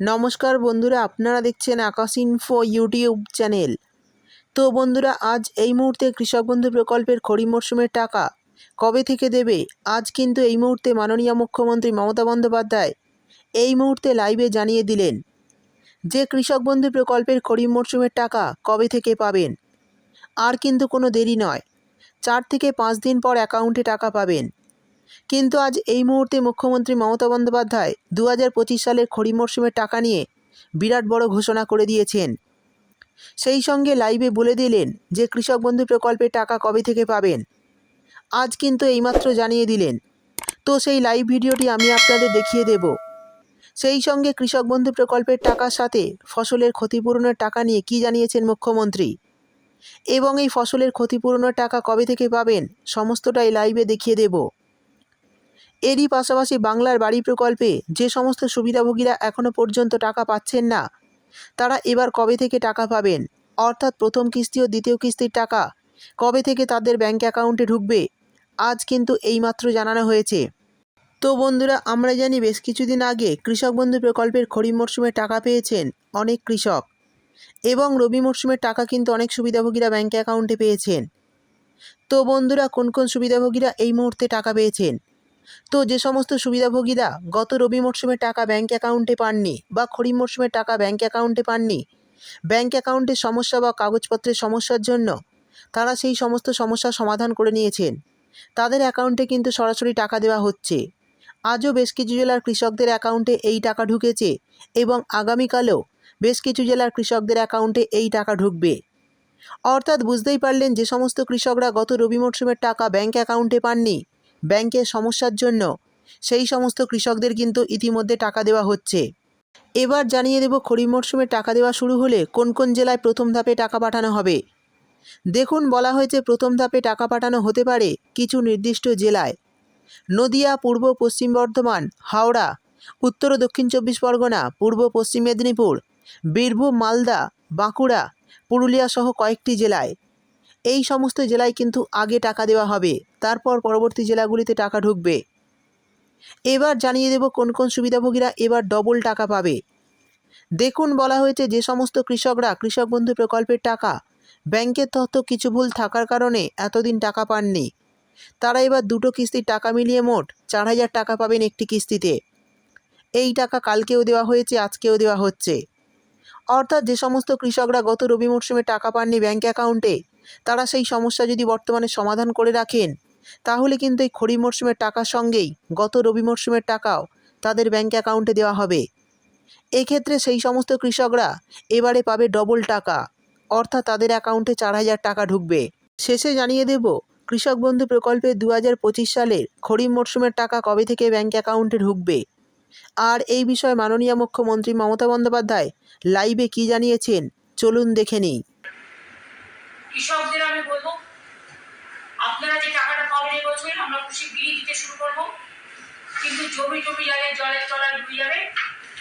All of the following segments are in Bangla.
নমস্কার বন্ধুরা, আপনারা দেখছেন আকাশ ইনফো ইউটিউব চ্যানেল তো বন্ধুরা, আজ এই মুহূর্তে কৃষক বন্ধু প্রকল্পের খরিফ মরশুমের টাকা কবে থেকে দেবে? আজ কিন্তু এই মুহূর্তে মাননীয় মুখ্যমন্ত্রী মমতা বন্দ্যোপাধ্যায় এই মুহূর্তে লাইভে জানিয়ে দিলেন যে কৃষক বন্ধু প্রকল্পের খরিফ মরশুমের টাকা কবে থেকে পাবেন। আর কিন্তু কোনো দেরি নয়, চার থেকে পাঁচ দিন পর অ্যাকাউন্টে টাকা পাবেন। কিন্তু আজ এই মুহূর্তে মুখ্যমন্ত্রী মমতা বন্দ্যোপাধ্যায় দু হাজার পঁচিশ সালের খড়ি মরশুমের টাকা নিয়ে বিরাট বড় ঘোষণা করে দিয়েছেন। সেই সঙ্গে লাইভে বলে দিলেন যে কৃষক বন্ধু প্রকল্পের টাকা কবে থেকে পাবেন। আজ কিন্তু এইমাত্র জানিয়ে দিলেন। তো সেই লাইভ ভিডিওটি আমি আপনাদের দেখিয়ে দেব। সেই সঙ্গে কৃষক বন্ধু প্রকল্পের টাকার সাথে ফসলের ক্ষতিপূরণের টাকা নিয়ে কি জানিয়েছেন মুখ্যমন্ত্রী? এবং এই ফসলের ক্ষতিপূরণের টাকা কবে থেকে পাবেন, সমস্তটাই লাইভে দেখিয়ে দেব। এরই পাশাপাশি বাংলার বাড়ি প্রকল্পে যে সমস্ত সুবিধাভোগীরা এখনও পর্যন্ত টাকা পাচ্ছেন না, তারা এবার কবে থেকে টাকা পাবেন? অর্থাৎ প্রথম কিস্তি ও দ্বিতীয় কিস্তির টাকা কবে থেকে তাদের ব্যাঙ্ক অ্যাকাউন্টে ঢুকবে? আজ কিন্তু এইমাত্র জানানো হয়েছে। তো বন্ধুরা, আমরা জানি বেশ কিছুদিন আগে কৃষক বন্ধু প্রকল্পের খরিফ মরশুমে টাকা পেয়েছেন অনেক কৃষক এবং রবি মরশুমের টাকা কিন্তু অনেক সুবিধাভোগীরা ব্যাঙ্ক অ্যাকাউন্টে পেয়েছেন। তো বন্ধুরা, কোন কোন সুবিধাভোগীরা এই মুহূর্তে টাকা পেয়েছেন? তো যে সমস্ত সুবিধাভোগীরা গত রবি মরশুমে টাকা ব্যাঙ্ক অ্যাকাউন্টে পাননি বা খরিফ মরশুমে টাকা ব্যাঙ্ক অ্যাকাউন্টে পাননি ব্যাঙ্ক অ্যাকাউন্টের সমস্যা বা কাগজপত্রের সমস্যার জন্য তারা সেই সমস্ত সমস্যার সমাধান করে নিয়েছেন। তাদের অ্যাকাউন্টে কিন্তু সরাসরি টাকা দেওয়া হচ্ছে। আজও বেশ কিছু জেলার কৃষকদের অ্যাকাউন্টে এই টাকা ঢুকেছে এবং আগামীকালেও বেশ কিছু জেলার কৃষকদের অ্যাকাউন্টে এই টাকা ঢুকবে। অর্থাৎ বুঝতেই পারলেন যে সমস্ত কৃষকরা গত রবি মরশুমের টাকা ব্যাঙ্ক অ্যাকাউন্টে পাননি ব্যাংকের সমস্যার জন্য। সেই সমস্ত কৃষকদের কিন্তু ইতিমধ্যে টাকা দেওয়া হচ্ছে। এবার জানিয়ে দেব খরিফ মরশুমে টাকা দেওয়া শুরু হলে কোন কোন জেলায় প্রথম ধাপে টাকা পাঠানো হবে। দেখুন, বলা হয়েছে প্রথম ধাপে টাকা পাঠানো হতে পারে কিছু নির্দিষ্ট জেলায়। নদিয়া, পূর্ব, পশ্চিম বর্ধমান, হাওড়া, উত্তর ও দক্ষিণ চব্বিশ পরগনা, পূর্ব, পশ্চিম মেদিনীপুর, বীরভূম, মালদা, বাঁকুড়া, পুরুলিয়া সহ কয়েকটি জেলায়। এই সমস্ত জেলায় কিন্তু আগে টাকা দেওয়া হবে। তারপর পরবর্তী জেলাগুলিতে টাকা ঢুকবে। এবার জানিয়ে দেব কোন কোন সুবিধাভোগীরা এবার ডবল টাকা পাবে। দেখুন বলা হয়েছে যে সমস্ত কৃষকরা, কৃষক বন্ধু প্রকল্পের টাকা, ব্যাংকের তথ্য কিছু ভুল থাকার কারণে এতদিন টাকা পাননি। তারা এবার দুটো কিস্তির টাকা মিলিয়ে মোট চার হাজার টাকা পাবেন একটি কিস্তিতে। এই টাকা কালকেও দেওয়া হয়েছে, আজকেও দেওয়া হচ্ছে। অর্থাৎ যে সমস্ত কৃষকরা গত রবি মরশুমে টাকা পাননি ব্যাঙ্ক অ্যাকাউন্টে তারা সেই সমস্যা যদি বর্তমানে সমাধান করে রাখেন, তাহলে কিন্তু এই খরিফ মরশুমের টাকার সঙ্গেই গত রবি মরশুমের টাকাও তাদের ব্যাঙ্ক অ্যাকাউন্টে দেওয়া হবে। এক্ষেত্রে সেই সমস্ত কৃষকরা এবারে পাবে ডবল টাকা, অর্থাৎ তাদের অ্যাকাউন্টে চার হাজার টাকা ঢুকবে। শেষে জানিয়ে দেব, কৃষক বন্ধু প্রকল্পে দু হাজার পঁচিশ সালের খরিফ মরশুমের টাকা কবে থেকে ব্যাঙ্ক অ্যাকাউন্টে ঢুকবে? আর এই বিষয়ে মাননীয় মুখ্যমন্ত্রী মমতা বন্দ্যোপাধ্যায় লাইভে কি জানিয়েছেন, চলুন দেখে নিই। কৃষকদের আমি বলব, আপনারা যে টাকাটা পাবেন এই বছর, আমরা খুব শিগগিরই দিতে শুরু করব। কিন্তু জমি টমি যাদের জলের তলায় ডুবে যাবে,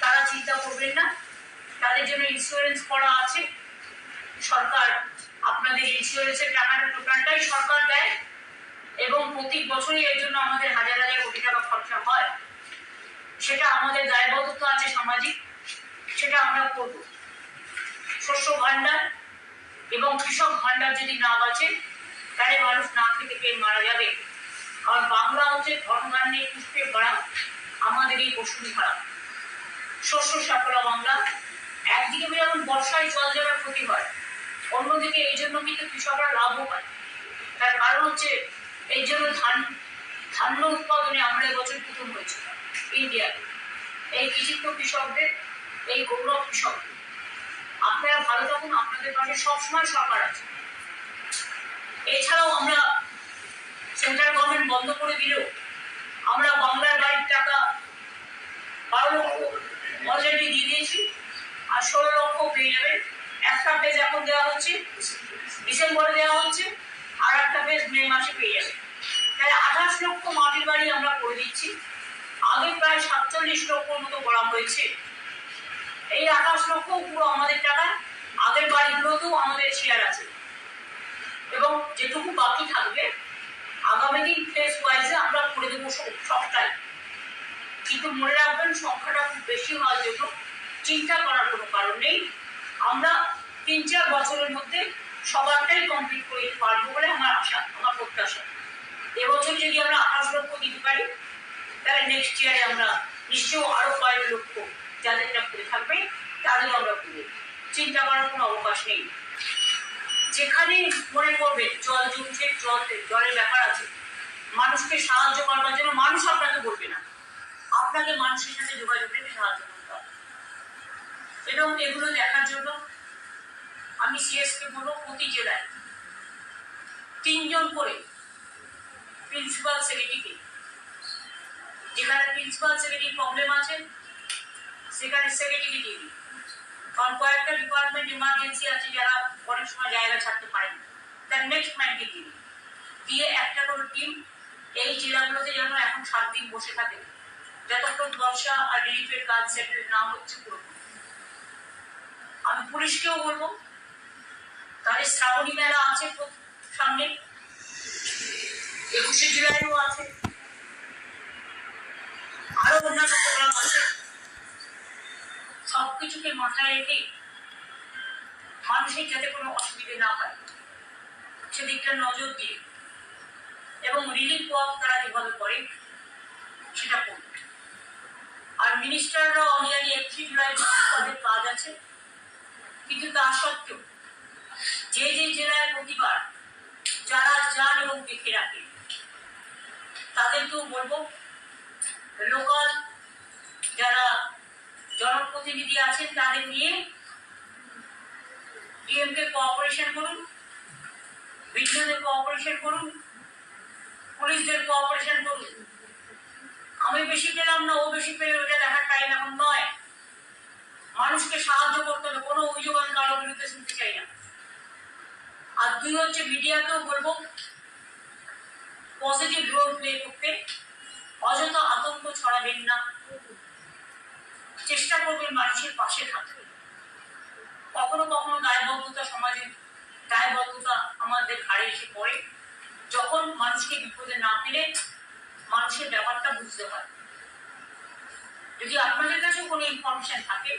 তারা চিন্তা করবেন না। তাদের জন্য ইন্স্যুরেন্স করা আছে। সরকার আপনাদের ইন্স্যুরেন্সের টাকাটা টোটালটাই সরকার দেয় এবং প্রতি বছরই এর জন্য আমাদের হাজার হাজার কোটি টাকা খরচা হয়। সেটা আমাদের দায়বদ্ধতা আছে সামাজিক, সেটা আমরা করব। শস্য ভাণ্ডার এবং কৃষক ভাণ্ডার যদি না বাঁচে, তাহলে মানুষ না খেতে পেয়ে মারা যাবে। কারণ বাংলা হচ্ছে ধর্মান্নে পুষ্পে ভরা আমাদের এই বসুন্ধরা। শস্য সাফলা বাংলা। একদিকে যেমন বর্ষায় জল জলের ক্ষতি হয়, অন্যদিকে এই জন্য কিন্তু কৃষকরা লাভও পায়। তার কারণ হচ্ছে এই জন্য ধান, ধান্য উৎপাদনে আমরা এবছর প্রথম হয়েছি ইন্ডিয়াতে। এই কৃষিত্ব কৃষকদের, এই গৌরব কৃষকদের। আপনারা ভালো থাকুন, আপনাদের পাশে সবসময় সরকার আছে। এছাড়াও আমরা সেন্ট্রাল গভর্নমেন্ট বন্ধ করে দিলেও আমরা বাংলার বাড়ির টাকা বারো লক্ষ অলরেডি দিয়ে দিয়েছি, আর ষোলো লক্ষ পেয়ে যাবেন। একটা পেজ এখন দেওয়া হচ্ছে, ডিসেম্বরে দেওয়া হচ্ছে, আর একটা পেজ মে মাসে পেয়ে যাবে তাহলে আঠাশ লক্ষ মাটির বাড়ি আমরা করে দিচ্ছি। আগে প্রায় সাতচল্লিশ লক্ষ মতো করা হয়েছে। এই আঠাশ লক্ষ পুরো আমাদের টাকা, আগের বাড়িগুলোতেও আমাদের শেয়ার আছে। এবং যেটুকু বাকি থাকবে, আগামী দিন ফেস ওয়াইজে আমরা করে দেবো সব- সবটাই। কিন্তু মনে রাখবেন, সংখ্যাটা খুব বেশি হওয়ার জন্য চিন্তা করার কোনো কারণ নেই। আমরা তিন চার বছরের মধ্যে সবারটাই কমপ্লিট করে দিতে পারব বলে আমার আশা, আমার প্রত্যাশা। এবছর যদি আমরা আঠাশ লক্ষ দিতে পারি, তাহলে নেক্সট ইয়ারে আমরা নিশ্চয়ই আরও কয়েক লক্ষ যাদেরটা করে থাকবে, তাদেরও আমরা করব চিন্তা করার কোনো অবকাশ নেই। যেখানে মনে করবে জল জমছে, জল জলের ব্যাপার আছে। মানুষকে সাহায্য করবার জন্য মানুষ আপনাকে বলবে না। আপনাকে মানুষের সাথে যোগাযোগ রেখে সাহায্য করতে হবে। এবং এগুলো দেখার জন্য আমি সিএসকে বলব, প্রতি জেলায় তিনজন করে প্রিন্সিপাল সেক্রেটারিকে, যেখানে প্রিন্সিপাল সেক্রেটারি প্রবলেম আছে সেখানে দিয়ে কারণ কয়েকটা ডিপার্টমেন্ট ইমার্জেন্সি আছে যারা অনেক সময় জায়গা ছাড়তে পারেন। তার নেক্সট ম্যানকে দিন দিয়ে একটা করে টিম এই জেলাগুলোতে যেন এখন সাত দিন বসে থাকে। যতক্ষণ বর্ষা আর রিলিফের কাজ সেটেল না হচ্ছে পুরো আমি পুলিশকেও বলব তাহলে শ্রাবণী মেলা আছে প্র- সামনে। একুশে জুলাইও আছে। আরও অন্যান্য প্রোগ্রাম আছে। সবকিছুকে মাথায় রেখে মানুষের যাতে কোনো অসুবিধে না হয় সেদিকটা নজর দিয়ে এবং রিলিফ ওয়ার্ক তারা যেভাবে করে, সেটা করবে আর মিনিস্টাররা অনিয়ানি একত্রিশ জুলাই তাদের কাজ আছে, কিন্তু তা সত্ত্বেও যে যে জেলায় প্রতিবার যারা যান এবং দেখে রাখে, তাদেরকেও বলব লোকাল যারা জনপ্রতিনিধি আছেন তাদের নিয়ে ডিএমকে কোঅপারেশন করুন বিডিওদের কোঅপারেশন করুন, পুলিশদের কোঅপারেশন করুন। আমি বেশি পেলাম না, ও বেশি পেলে ওটা দেখার টাইম এখন নয়। মানুষকে সাহায্য করতে হবে, কোনো অভিযোগ আমি কারোর বিরুদ্ধে শুনতে চাই না। আর দুই হচ্ছে মিডিয়াকেও বলব পজিটিভ রোল প্লে করতে। অযথা আতঙ্ক ছড়াবেন না। চেষ্টা করবেন মানুষের পাশে থাকতে। কখনো কখনো দায়বদ্ধতা সমাজের দায়বদ্ধতা আমাদের ঘাড়ে এসে পড়ে। যখন মানুষকে বিপদে না ফেলে, মানুষের ব্যাপারটা বুঝতে হয়। যদি আপনাদের কাছে কোনো ইনফরমেশন থাকে,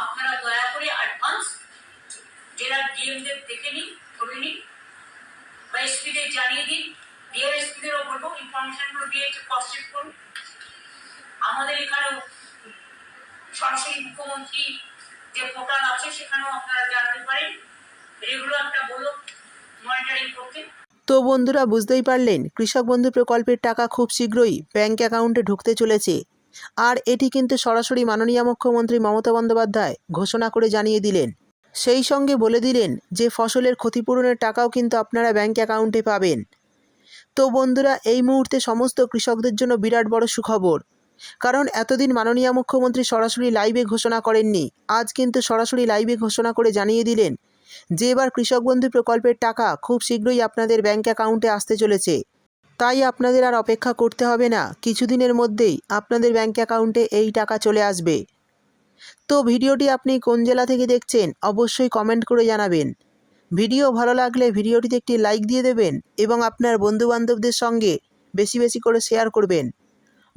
আপনারা দয়া করে অ্যাডভান্স জেলার ডিএমদের দেখে নিন, ধরে নিন, বা এসপিদের জানিয়ে দিন। ডিএম এসপিদেরও বলব ইনফরমেশনগুলো দিয়ে একটু ক্রস করুন। আমাদের এখানেও মুখ্যমন্ত্রী যে পোর্টাল আছে, সেখানেও আপনারা জানতে পারেন। রেগুলারটা বলো মনিটরিং করতে। তো বন্ধুরা, বুঝতেই পারলেন, কৃষক বন্ধু প্রকল্পের টাকা খুব শীঘ্রই ব্যাংক অ্যাকাউন্টে ঢুকতে চলেছে। আর এটি কিন্তু সরাসরি মাননীয় মুখ্যমন্ত্রী মমতা বন্দ্যোপাধ্যায় ঘোষণা করে জানিয়ে দিলেন। সেই সঙ্গে বলে দিলেন যে, ফসলের ক্ষতিপূরণের টাকাও কিন্তু আপনারা ব্যাংক অ্যাকাউন্টে পাবেন। তো বন্ধুরা, এই মুহূর্তে সমস্ত কৃষকদের জন্য বিরাট বড় সুখবর। কারণ এতদিন মাননীয় মুখ্যমন্ত্রী সরাসরি লাইভে ঘোষণা করেননি। আজ কিন্তু সরাসরি লাইভে ঘোষণা করে জানিয়ে দিলেন যে এবার কৃষক বন্ধু প্রকল্পের টাকা খুব শীঘ্রই আপনাদের ব্যাংক অ্যাকাউন্টে আসতে চলেছে। তাই আপনাদের আর অপেক্ষা করতে হবে না, কিছুদিনের মধ্যেই আপনাদের ব্যাংক অ্যাকাউন্টে এই টাকা চলে আসবে। তো ভিডিওটি আপনি কোন জেলা থেকে দেখছেন অবশ্যই কমেন্ট করে জানাবেন। ভিডিও ভালো লাগলে ভিডিওটিতে একটি লাইক দিয়ে দেবেন এবং আপনার বন্ধুবান্ধবদের সঙ্গে বেশি বেশি করে শেয়ার করবেন।